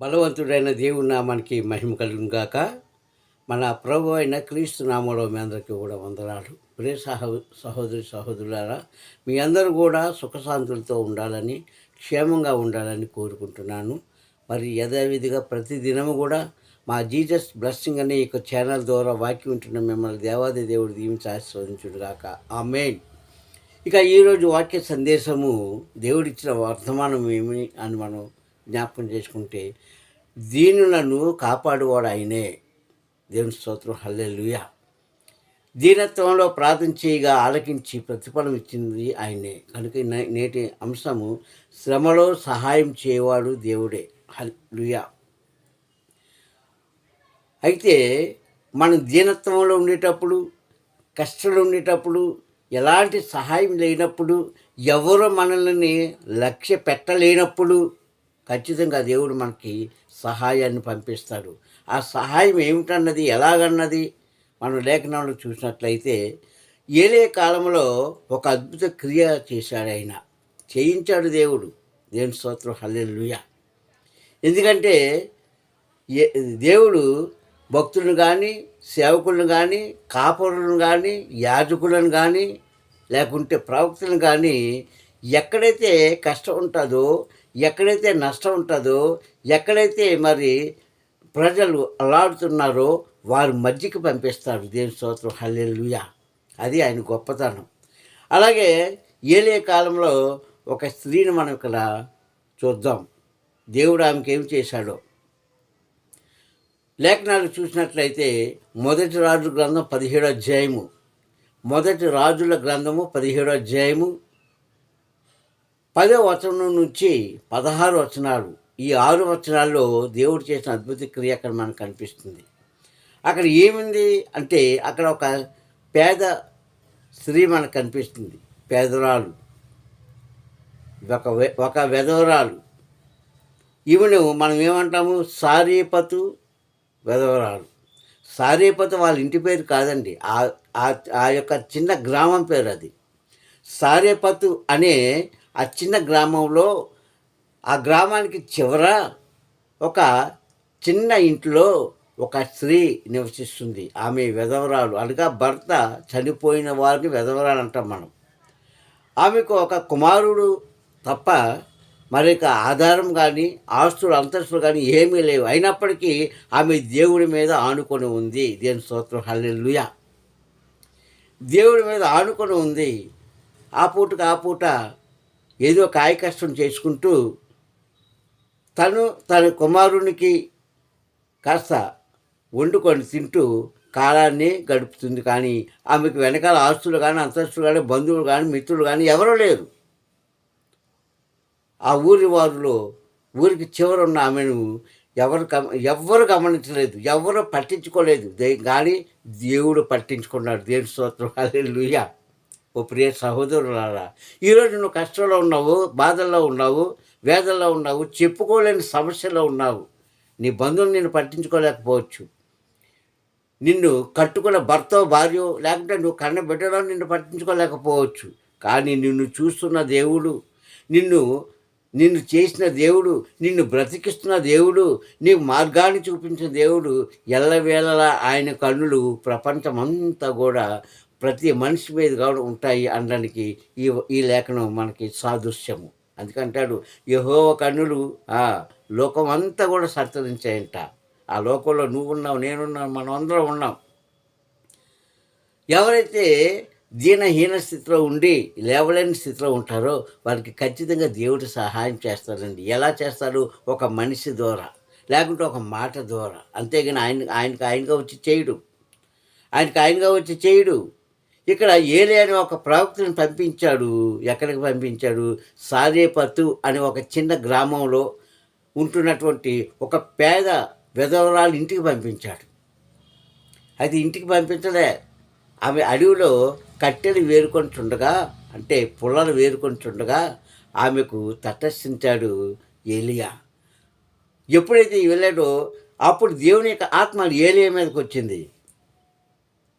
బలవంతుడైన దేవుని నామానికి మహిమ కలుగును గాక. మన ప్రభు అయిన క్రీస్తు నామంలో మీ అందరికీ కూడా వందనాలు. ప్రే సహో సహోదరి సహోదరులారా మీ అందరూ కూడా సుఖశాంతులతో ఉండాలని క్షేమంగా ఉండాలని కోరుకుంటున్నాను. మరి యథావిధిగా ప్రతి దినము కూడా మా జీజస్ బ్లెస్సింగ్ అనే ఈ ఛానల్ ద్వారా వాక్యం ఉంటున్న మిమ్మల్ని దేవాది దేవుడు దీవించి ఆశీర్వదించుడు గాక. ఆ మెయిన్ ఇక ఈరోజు వాక్య సందేశము దేవుడిచ్చిన వర్ధమానం ఏమి అని మనం జ్ఞాపకం చేసుకుంటే దీనులను కాపాడువాడు ఆయనే. దేవుని స్తోత్రం. లూయ దీనత్వంలో ప్రార్థన చేయగా ఆలకించి ప్రతిఫలం ఇచ్చింది ఆయనే. కనుక నే- నేటి అంశము శ్రమలో సహాయం చేయవాడు దేవుడే. హల్లుయా అయితే మనం దీనత్వంలో ఉండేటప్పుడు కష్టంలో ఉండేటప్పుడు ఎలాంటి సహాయం లేనప్పుడు ఎవరు మనల్ని లక్ష్య పెట్టలేనప్పుడు ఖచ్చితంగా దేవుడు మనకి సహాయాన్ని పంపిస్తాడు. ఆ సహాయం ఏమిటన్నది ఎలాగన్నది మనం లేఖనంలో చూసినట్లయితే ఏలే కాలంలో ఒక అద్భుత క్రియ చేశాడు ఆయన. చేయించాడు దేవుడు. దేవుని స్తోత్రం. హల్లెలుయ. ఎందుకంటే ఏ దేవుడు భక్తులను కానీ సేవకులను కానీ కాపురులను కానీ యాజకులను కానీ లేకుంటే ప్రవక్తలను కానీ ఎక్కడైతే కష్టం ఉంటుందో ఎక్కడైతే నష్టం ఉంటుందో ఎక్కడైతే మరి ప్రజలు అలాడుతున్నారో వారి మధ్యకి పంపిస్తాడు దేవుని స్తోత్రం. హల్లెలుయా. అది ఆయన గొప్పతనం. అలాగే ఏలే కాలంలో ఒక స్త్రీని మనం ఇక్కడ చూద్దాం. దేవుడు ఆమెకి ఏం చేశాడో. లేఖనాలు చూసినట్లయితే మొదటి రాజు గ్రంథం పదిహేడో అధ్యాయము. మొదటి రాజుల గ్రంథము పదిహేడో అధ్యాయము పదో వచనం నుంచి పదహారు వచనాలు. ఈ ఆరు వచనాల్లో దేవుడు చేసిన అద్భుత క్రియ అక్కడ మనకు కనిపిస్తుంది. అక్కడ ఏముంది అంటే అక్కడ ఒక పేద స్త్రీ మనకు కనిపిస్తుంది. పేదరాలు. ఒక ఒక వెధవరాలు. ఈమెను మనం ఏమంటాము? సారీపతు వెధవరాలు. సారీపతు వాళ్ళ ఇంటి పేరు కాదండి. ఆ ఆ- ఆ యొక్క చిన్న గ్రామం పేరు అది. సారేపతు అనే ఆ చిన్న గ్రామంలో ఆ గ్రామానికి చివర ఒక చిన్న ఇంట్లో ఒక స్త్రీ నివసిస్తుంది. ఆమె విధవరాలు. అనగా భర్త చనిపోయిన వారిని విధవరాలు అంటాం మనం. ఆమెకు ఒక కుమారుడు తప్ప మరొక ఆధారం కానీ ఆస్తులు అంతస్తులు కానీ ఏమీ లేవు. అయినప్పటికీ ఆమె దేవుడి మీద ఆనుకొని ఉంది. దేని స్తోత్రం. హల్లెలూయా. దేవుడి మీద ఆనుకొని ఉంది. ఆ పూటకు ఆ పూట ఏదో కాయ కష్టం చేసుకుంటూ తను తన కుమారునికి కాస్త వండుకొని తింటూ కాలాన్ని గడుపుతుంది. కానీ ఆమెకు వెనకాల ఆస్తులు కానీ అంతస్తులు కానీ బంధువులు కానీ మిత్రులు కానీ ఎవరూ లేరు. ఆ ఊరి వారిలో ఊరికి చివరున్న ఆమెను ఎవరు గమ ఎవ్వరు గమనించలేదు ఎవరు పట్టించుకోలేదు. దే కానీ దేవుడు పట్టించుకున్నాడు. దేవుని స్తోత్రం. హల్లెలూయా. ఓ ప్రియ సహోదరులారా ఈరోజు నువ్వు కష్టంలో ఉన్నావు బాధల్లో ఉన్నావు వేదల్లో ఉన్నావు చెప్పుకోలేని సమస్యలో ఉన్నావు. నీ బంధువులు నిన్ను పట్టించుకోలేకపోవచ్చు. నిన్ను కట్టుకున్న భర్త భార్య లేకుంటే నువ్వు కన్న బిడ్డలో నిన్ను పట్టించుకోలేకపోవచ్చు. కానీ నిన్ను చూస్తున్న దేవుడు నిన్ను నిన్ను చేసిన దేవుడు నిన్ను బ్రతికిస్తున్న దేవుడు నీకు మార్గాన్ని చూపించిన దేవుడు ఎల్లవేళలా ఆయన కన్నులు ప్రపంచమంతా కూడా ప్రతి మనిషి మీద కూడా ఉంటాయి అనడానికి ఈ ఈ లేఖనం మనకి సాదృశ్యము. అందుకంటాడు యహోవ కన్నులు ఆ లోకం అంతా కూడా సంతరించాయంట. ఆ లోకంలో నువ్వు ఉన్నావు నేనున్నావు మనం అందరం ఉన్నాం. ఎవరైతే దీనహీన స్థితిలో ఉండి లేవలేని స్థితిలో ఉంటారో వారికి ఖచ్చితంగా దేవుడు సహాయం చేస్తాడండి. ఎలా చేస్తాడు? ఒక మనిషి ద్వారా లేకుంటే ఒక మాట ద్వారా. అంతేగాని ఆయన ఆయనకు ఆయనగా వచ్చి చేయడు. ఆయనకు ఆయనగా వచ్చి చేయడు. ఇక్కడ ఏలే అనే ఒక ప్రవక్తను పంపించాడు. ఎక్కడికి పంపించాడు? సారేపతు అనే ఒక చిన్న గ్రామంలో ఉంటున్నటువంటి ఒక పేద విధవరాలు ఇంటికి పంపించాడు. అది ఇంటికి పంపించలే. ఆమె అడవిలో కట్టెలు వేరుకొంటుండగా అంటే పుల్లలు వేరుకొంటుండగా ఆమెకు తటస్థించాడు ఏలియా. ఎప్పుడైతే వెళ్ళాడో అప్పుడు దేవుని యొక్క ఆత్మ ఏలియా మీదకి వచ్చింది.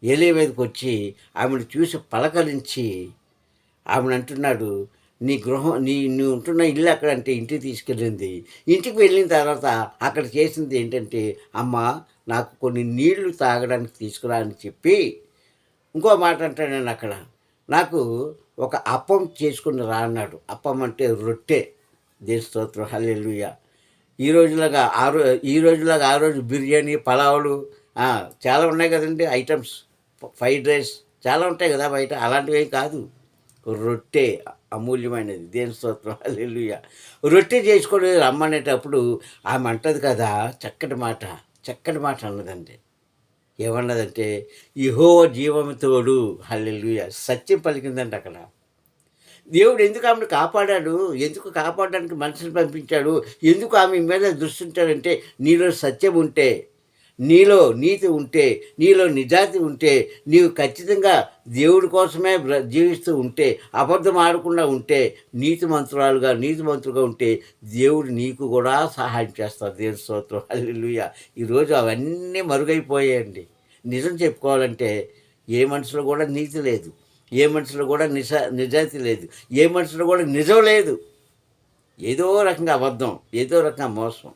ఏలే మీదకి వచ్చి ఆమెను చూసి పలకరించి ఆమెను అంటున్నాడు నీ గృహం నీ నువ్వు ఉంటున్న ఇల్లు అక్కడ అంటే ఇంటికి తీసుకెళ్ళింది. ఇంటికి వెళ్ళిన తర్వాత అక్కడ చేసింది ఏంటంటే అమ్మ నాకు కొన్ని నీళ్ళు తాగడానికి తీసుకురా అని చెప్పి ఇంకో మాట అంటాను నేను అక్కడ. నాకు ఒక అప్పం చేసుకుని రా అన్నాడు. అప్పం అంటే రొట్టె. దేశ స్తోత్రం? ఈ రోజులాగా ఆ రో ఈ రోజులాగా ఆ రోజు బిర్యానీ పలావులు చాలా ఉన్నాయి కదండి ఐటమ్స్. ఫ్రైడ్ రైస్ చాలా ఉంటాయి కదా బయట. అలాంటివి ఏం కాదు. రొట్టె అమూల్యమైనది. దేని స్తోత్రం? హల్లెలూయా. రొట్టె చేసుకోవడం రమ్మనేటప్పుడు ఆమె అంటది కదా చక్కటి మాట చక్కటి మాట అన్నదండి ఏమన్నదంటే ఇహో జీవము తోడు. సత్యం పలికిందండి అక్కడ. దేవుడు ఎందుకు ఆమెను కాపాడాడు? ఎందుకు కాపాడడానికి మనుషులు పంపించాడు? ఎందుకు ఆమె మీద దృష్టి ఉంటాడంటే నీలో సత్యం ఉంటే నీలో నీతి ఉంటే నీలో నిజాతి ఉంటే నీవు ఖచ్చితంగా దేవుడి కోసమే బ్ర- జీవిస్తూ ఉంటే అబద్ధం ఆడకుండా ఉంటే నీతి మంత్రాలుగా నీతి మంత్రులుగా ఉంటే దేవుడు నీకు కూడా సహాయం చేస్తారు దేవుడి స్తోత్రం. హల్లెలూయా. ఈరోజు అవన్నీ మరుగైపోయాయండి. నిజం చెప్పుకోవాలంటే ఏ మనుషులు కూడా నీతి లేదు. ఏ మనుషులు కూడా నిజ నిజాయితీ లేదు. ఏ మనుషులు కూడా నిజం లేదు. ఏదో రకంగా అబద్ధం ఏదో రకంగా మోసం.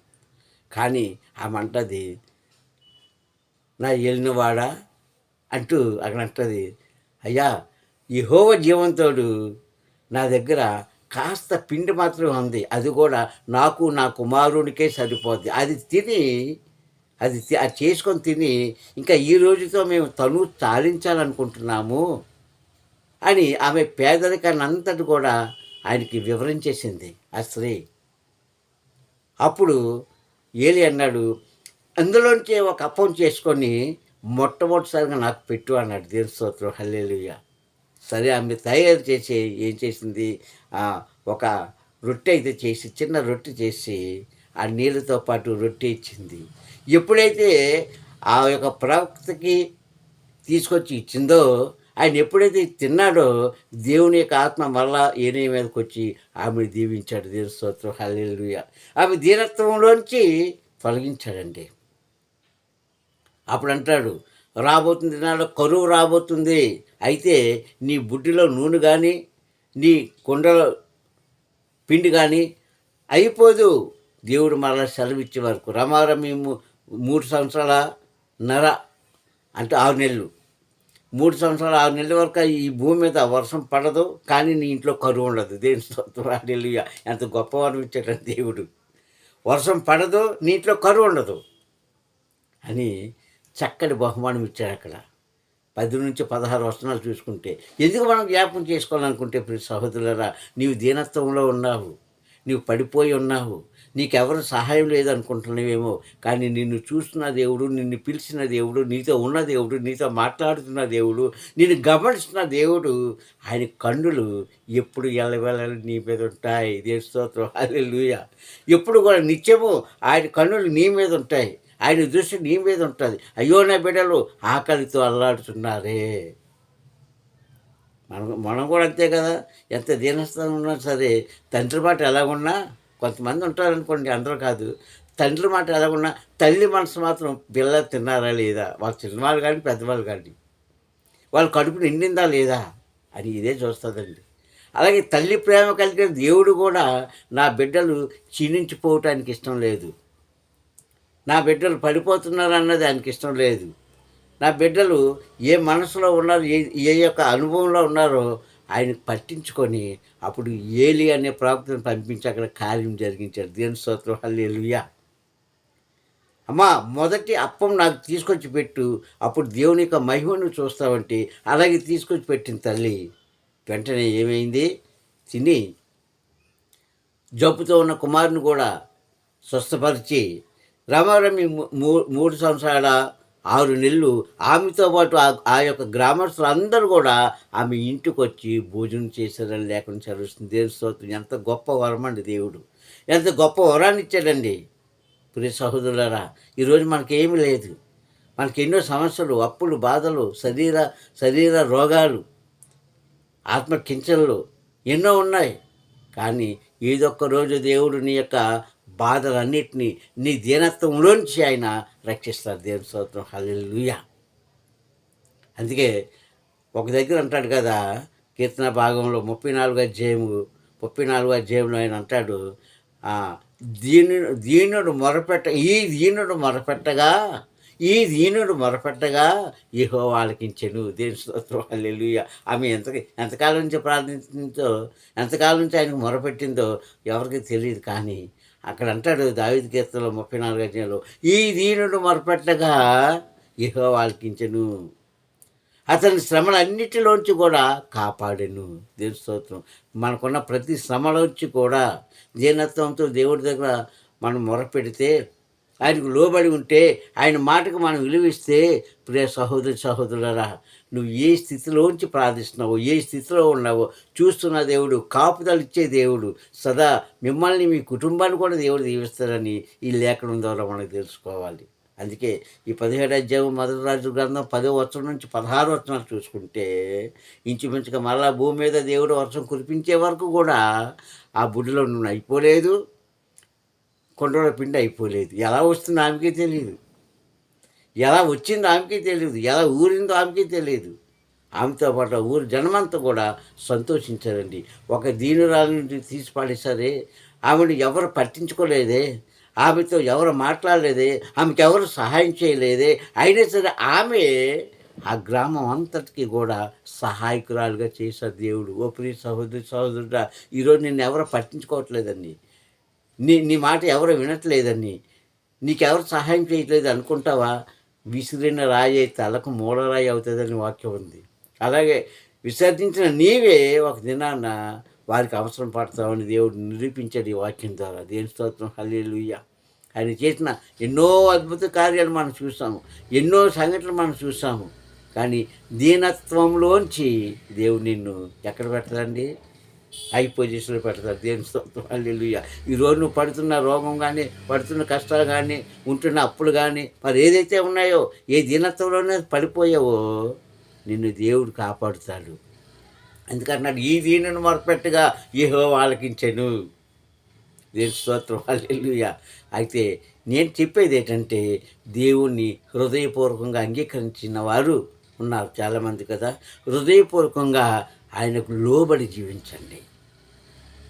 కానీ ఆ మంటది నా ఏలినవాడా అంటూ అక్కడ అంటుంది అయ్యా ఈ హోవ జీవంతోడు నా దగ్గర కాస్త పిండి మాత్రమే ఉంది. అది కూడా నాకు నా కుమారునికే సరిపోద్ది. అది తిని అది తి- అది చేసుకొని తిని ఇంకా ఈ రోజుతో మేము తను తాళించాలనుకుంటున్నాము అని ఆమె పేదరికాన్ని అంతటి కూడా ఆయనకి వివరించేసింది ఆ స్త్రీ. అప్పుడు ఏలి అన్నాడు అందులోంచి ఒక అప్పం చేసుకొని మొట్టమొదటిసారిగా నాకు పెట్టు అన్నాడు దేవుని స్తోత్రం. హల్లెలూయా. సరే ఆమె తయారు చేసి ఏం చేసింది? ఒక రొట్టె అయితే చేసి చిన్న రొట్టె చేసి ఆ నీళ్ళతో పాటు రొట్టె ఇచ్చింది. ఎప్పుడైతే ఆ యొక్క ప్రవక్తకి తీసుకొచ్చి ఇచ్చిందో ఆయన ఎప్పుడైతే తిన్నాడో దేవుని యొక్క ఆత్మ మళ్ళా ఏనే మీదకి వచ్చి ఆమెను దీవించాడు దేవుని స్తోత్రం. హల్లెలూయా. ఆమె దీనత్వంలోంచి తొలగించాడండి. అప్పుడు అంటాడు రాబోతుంది నాడు కరువు రాబోతుంది. అయితే నీ బుడ్డిలో నూనె కానీ నీ కుండలో పిండి కానీ అయిపోదు. దేవుడు మరలా సెలవిచ్చే వరకు. రమారమి మూడు సంవత్సరాల నర అంటే ఆరు నెలలు. మూడు సంవత్సరాలు ఆరు నెలల వరకు ఈ భూమి మీద వర్షం పడదు కానీ నీ ఇంట్లో కరువు ఉండదు. దేని స్తోత్రాలు ఎంత గొప్పవారు ఇచ్చాడు దేవుడు. వర్షం పడదు నీ ఇంట్లో కరువు ఉండదు. అని చక్కటి బహుమానం ఇచ్చాడు అక్కడ. పది నుంచి పదహారు వచనాలు చూసుకుంటే ఎందుకు మనం జ్ఞాపం చేసుకోవాలనుకుంటే ఇప్పుడు సహోదరులరా నీవు దీనత్వంలో ఉన్నావు నీవు పడిపోయి ఉన్నావు నీకెవరు సహాయం లేదనుకుంటున్నావేమో కానీ నిన్ను చూస్తున్న దేవుడు నిన్ను పిలిచిన దేవుడు నీతో ఉన్న దేవుడు నీతో మాట్లాడుతున్న దేవుడు నిన్ను గమనిస్తున్న దేవుడు ఆయన కన్నులు ఎప్పుడు ఎల్లవెళ్ళలు నీ మీద ఉంటాయి. దేని స్తోత్రం. లూయ ఎప్పుడు కూడా నిత్యము ఆయన కన్నులు నీ మీద ఉంటాయి. ఆయన దృష్టి నీ మీద ఉంటుంది. అయ్యో నా బిడ్డలు ఆకలితో అల్లాడుతున్నారే. మనం మనం కూడా అంతే కదా. ఎంత దీనస్థానం ఉన్నా సరే తండ్రి మాట ఎలాగున్నా కొంతమంది ఉంటారనుకోండి అందరూ కాదు. తండ్రి మాట ఎలాగున్నా తల్లి మనసు మాత్రం పిల్ల తిన్నారా లేదా? వాళ్ళు చిన్నవాళ్ళు కానీ పెద్దవాళ్ళు కానీ. వాళ్ళ కడుపు నిండిందా లేదా అని ఇదే చూస్తుందండి. అలాగే తల్లి ప్రేమ కలిగిన దేవుడు కూడా నా బిడ్డలు క్షీణించిపోవటానికి ఇష్టం లేదు. నా బిడ్డలు పడిపోతున్నారు అన్నది ఆయనకి ఇష్టం లేదు. నా బిడ్డలు ఏ మనసులో ఉన్నారు ఏ ఏ యొక్క అనుభవంలో ఉన్నారో ఆయన పట్టించుకొని అప్పుడు ఏలి అనే ప్రాప్తిని పంపించి అక్కడ కార్యం జరిగించాడు దేని స్తోత్రం. హల్లెలూయా. అమ్మా మొదటి అప్పం నాకు తీసుకొచ్చి పెట్టు. అప్పుడు దేవుని యొక్క మహిమను చూస్తావంటే అలాగే తీసుకొచ్చి పెట్టిన తల్లి. వెంటనే ఏమైంది? తిని జబ్బుతో ఉన్న కుమారుని కూడా స్వస్థపరిచి రమారమి మూ- మూ- మూడు సంవత్సరాల ఆరు నెలలు ఆమెతో పాటు ఆ ఆ యొక్క గ్రామర్స్లు అందరూ కూడా ఆమె ఇంటికి వచ్చి భోజనం చేశారని లేకుండా చదువుతుంది దేవుని స్తోత్రం. ఎంత గొప్ప వరం అండి దేవుడు. ఎంత గొప్ప వరాన్ని ఇచ్చాడండి. ప్రియ సహోదరులరా ఈరోజు మనకేమీ లేదు. మనకి ఎన్నో సమస్యలు అప్పులు బాధలు శరీర శరీర రోగాలు ఆత్మ కించనలు ఎన్నో ఉన్నాయి. కానీ ఏదొక్క రోజు దేవుడు నీ యొక్క బాధలన్నిటినీ నీ దీనత్వంలోంచి ఆయన రక్షిస్తారు. దేవుని స్తోత్రం. హల్లెలూయా. అందుకే ఒక దగ్గర అంటాడు కదా కీర్తన భాగంలో ముప్పై నాలుగు అధ్యాయము ముప్పై నాలుగు అధ్యాయంలో ఆయన అంటాడు దీని దీనుడు మొరపెట్ట ఈ దీనుడు మొరపెట్టగా ఈ దీనుడు మొరపెట్టగా ఇహో వాళ్ళకించెను దేని స్తోత్రం. హల్లెలూయా. ఆమె ఎంత ఎంతకాలం నుంచి ప్రార్థించిందో ఎంతకాలం నుంచి ఆయనకు మొరపెట్టిందో ఎవరికి తెలియదు కానీ అక్కడ అంటాడు దావిద కీర్తనలో ముప్పై నాలుగు అధ్యాయంలో ఈ దీనుడు మొరపెట్టగా ఇహో వాళ్ళకించెను అతని శ్రమలన్నిటిలోంచి కూడా కాపాడెను. దేవుని స్తోత్రం. మనకున్న ప్రతి శ్రమలోంచి కూడా దీనత్వంతో దేవుడి దగ్గర మనం మొరపెడితే ఆయనకు లోబడి ఉంటే ఆయన మాటకు మనం విలువిస్తే ప్రియ సహోదరి సహోదరులరా నువ్వు ఏ స్థితిలోంచి ప్రార్థిస్తున్నావో ఏ స్థితిలో ఉన్నావో చూస్తున్న దేవుడు కాపుదలిచ్చే దేవుడు సదా మిమ్మల్ని మీ కుటుంబాన్ని కూడా దేవుడు దీవిస్తారని ఈ లేఖనం ద్వారా మనకు తెలుసుకోవాలి. అందుకే ఈ పదిహేడు అధ్యాయం మొదటి రాజు గ్రంథం పదో వచనం నుంచి పదహారు వచనాలు చూసుకుంటే ఇంచుమించుగా మరలా భూమి మీద దేవుడు వర్షం కురిపించే వరకు కూడా ఆ బుడ్డిలో నువ్వు అయిపోలేదు కొండల పిండి అయిపోలేదు. ఎలా వస్తుందో ఆమెకే తెలియదు ఎలా వచ్చిందో ఆమెకే తెలియదు ఎలా ఊరిందో ఆమెకే తెలియదు ఆమెతో పాటు ఊరు జనమంతా కూడా సంతోషించారండి. ఒక దీనురాలు నుండి తీసి పాడేసరే ఆమెను ఎవరు పట్టించుకోలేదే. ఆమెతో ఎవరు మాట్లాడలేదే. ఆమెకి ఎవరు సహాయం చేయలేదే. అయినా సరే ఆమె ఆ గ్రామం అంతటికి కూడా సహాయకురాలుగా చేశారు దేవుడు. ఓ ప్రియ సహోదరి సహోదరుడా ఈరోజు నిన్ను ఎవరు పట్టించుకోవట్లేదండి. నీ నీ మాట ఎవరు వినట్లేదని. నీకెవరు సహాయం చేయట్లేదు అనుకుంటావా? విసిరిన రాయి తలకు మూలరాయి అవుతుందని వాక్యం ఉంది. అలాగే విసర్జించిన నీవే ఒక దినాన వారికి అవసరం పడతామని దేవుడు నిరూపించాడు ఈ వాక్యం ద్వారా. దేని స్తోత్రం. హల్లెలూయా. ఆయన చేసిన ఎన్నో అద్భుత కార్యాలు మనం చూసాము ఎన్నో సంఘటనలు మనం చూసాము కానీ దీనత్వంలోంచి దేవుడు నిన్ను ఎక్కడ పెట్టదండి? హై పొజిషన్లో పెడతారు. దేని స్తోత్రం? హల్లెలూయా. ఈరోజు నువ్వు పడుతున్న రోగం కానీ పడుతున్న కష్టాలు కానీ ఉంటున్న అప్పులు కానీ మరి ఏదైతే ఉన్నాయో ఏ దీనత్వంలోనే పడిపోయావో నిన్ను దేవుడు కాపాడుతాడు. ఎందుకంటున్నాడు ఈ దీనిని మొరపెట్టుగా ఏహో వాళ్ళకించెను దేని స్తోత్రం? హల్లెలూయా. అయితే నేను చెప్పేది ఏంటంటే దేవుణ్ణి హృదయపూర్వకంగా అంగీకరించిన వారు ఉన్నారు చాలామంది కదా. హృదయపూర్వకంగా ఆయనకు లోబడి జీవించండి.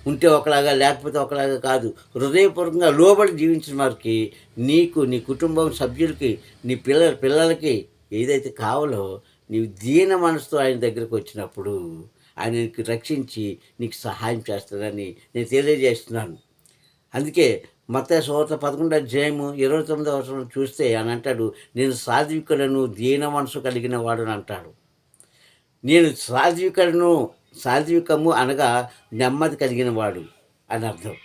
ఉంటే ఒకలాగా లేకపోతే ఒకలాగా కాదు. హృదయపూర్వకంగా లోబడి జీవించిన వారికి నీకు నీ కుటుంబం సభ్యులకి నీ పిల్ల పిల్లలకి ఏదైతే కావాలో నీవు దీన మనసుతో ఆయన దగ్గరకు వచ్చినప్పుడు ఆయన నీకు రక్షించి నీకు సహాయం చేస్తాడని నేను తెలియజేస్తున్నాను. అందుకే మత సోత పదకొండు అధ్యాయము ఇరవై తొమ్మిదో అవసరం చూస్తే అని అంటాడు నేను సాత్వికులను దీన మనసు కలిగిన వాడు అని అంటాడు. నేను సాత్వికను సాత్వికము అనగా నెమ్మది కలిగిన వాడు అని అర్థం.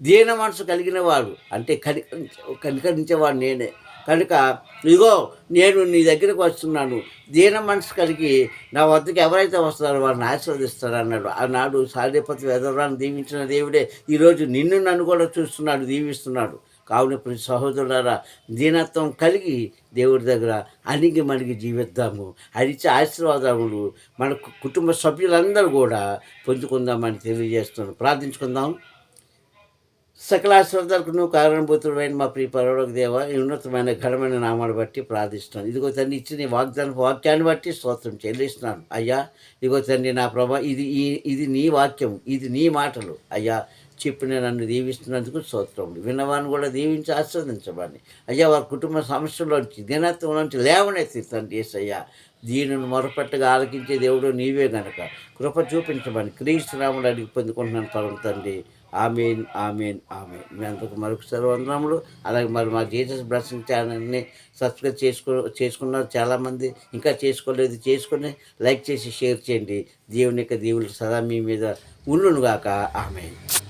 దీన మనసు కలిగిన వాడు అంటే కని కనికరించేవాడు నేనే. కనుక ఇగో నేను నీ దగ్గరకు వస్తున్నాను. దీన మనసు కలిగి నా వద్దకు ఎవరైతే వస్తారో వారిని ఆశీర్వదిస్తారు అన్నాడు. ఆనాడు సాధ్యపతి వేదవరాన్ని దీవించిన దేవుడే ఈరోజు నిన్ను నన్ను కూడా చూస్తున్నాడు దీవిస్తున్నాడు. కావున ప్రతి సహోదరులారా దీనత్వం కలిగి దేవుడి దగ్గర అణిగి మణిగి జీవిద్దాము. అడిచే ఆశీర్వాదములు మన కుటుంబ సభ్యులందరూ కూడా పొందుకుందామని తెలియజేస్తున్నాను. ప్రార్థించుకుందాం. సకల ఆశీర్వాదాలకు నువ్వు కారణభూతుడైన మా ప్రియ పరలోక దేవ ఈ ఉన్నతమైన ఘనమైన నామాన్ని బట్టి ప్రార్థిస్తున్నాను. ఇదిగో తండ్రి ఇచ్చిన వాగ్దాన వాక్యాన్ని బట్టి స్తోత్రం చెల్లిస్తున్నాను. అయ్యా ఇదిగో తండ్రి నా ప్రభా ఇది ఈ ఇది నీ వాక్యం ఇది నీ మాటలు. అయ్యా చెప్పిన నన్ను దీవిస్తున్నందుకు స్తోత్రం విన్నవాన్ని కూడా దీవించి ఆస్వాదించమని అయ్యా వారి కుటుంబ సమస్యలోంచి దినత్వంలోంచి లేవనెత్తి తండ్రి ఏసయ్యా దీనిని మొరపెట్టగా ఆలకించే దేవుడు నీవే గనక. కృప చూపించమని క్రీస్తురాముడు అడిగి పొందుకుంటున్నాను పరం తండ్రి. Amen amen amen. మీ అందరికి మరొకసారి వందనములు. అలాగే మరి మా జీసస్ బ్లెస్సింగ్ ఛానల్ని సబ్స్క్రైబ్ చేసుకో చేసుకున్నారు చాలామంది ఇంకా చేసుకోలేదు చేసుకుని లైక్ చేసి షేర్ చేయండి. దేవుని యొక్క దేవుడు సదా మీ మీద ఉండునుగాక. ఆమెన్.